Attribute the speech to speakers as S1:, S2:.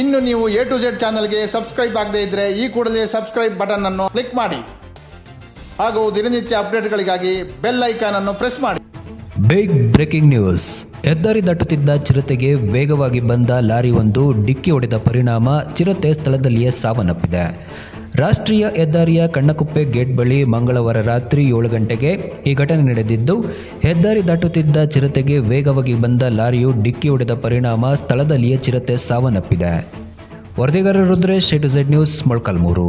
S1: ಇನ್ನು ನೀವು A to Z ಚಾನಲ್ಗೆ ಸಬ್ಸ್ಕ್ರೈಬ್ ಆಗದೇ ಇದ್ರೆ ಈ ಕೂಡಲೇ ಸಬ್ಸ್ಕ್ರೈಬ್ ಬಟನ್ ಅನ್ನು ಕ್ಲಿಕ್ ಮಾಡಿ. ಹಾಗೂ ದಿನನಿತ್ಯ ಅಪ್ಡೇಟ್ಗಳಿಗಾಗಿ ಬೆಲ್ ಐಕಾನ್ ಅನ್ನು ಪ್ರೆಸ್ ಮಾಡಿ.
S2: ಬಿಗ್ ಬ್ರೇಕಿಂಗ್ ನ್ಯೂಸ್ ಹೆದ್ದಾರಿ ದಟ್ಟುತ್ತಿದ್ದ ಚಿರತೆಗೆ ವೇಗವಾಗಿ ಬಂದ ಲಾರಿ ಒಂದು ಡಿಕ್ಕಿ ಹೊಡೆದ ಪರಿಣಾಮ ಚಿರತೆ ಸ್ಥಳದಲ್ಲಿಯೇ ಸಾವನ್ನಪ್ಪಿದೆ. ರಾಷ್ಟ್ರೀಯ ಹೆದ್ದಾರಿಯ ಕಣ್ಣಕುಪ್ಪೆ ಗೇಟ್ ಬಳಿ ಮಂಗಳವಾರ ರಾತ್ರಿ ಏಳು ಗಂಟೆಗೆ ಈ ಘಟನೆ ನಡೆದಿದ್ದು, ಹೆದ್ದಾರಿ ದಾಟುತ್ತಿದ್ದ ಚಿರತೆಗೆ ವೇಗವಾಗಿ ಬಂದ ಲಾರಿಯು ಡಿಕ್ಕಿ ಹೊಡೆದ ಪರಿಣಾಮ ಸ್ಥಳದಲ್ಲಿಯೇ ಚಿರತೆ ಸಾವನ್ನಪ್ಪಿದೆ. ವರದಿಗಾರ Rudresh to Z news Molakalmuru.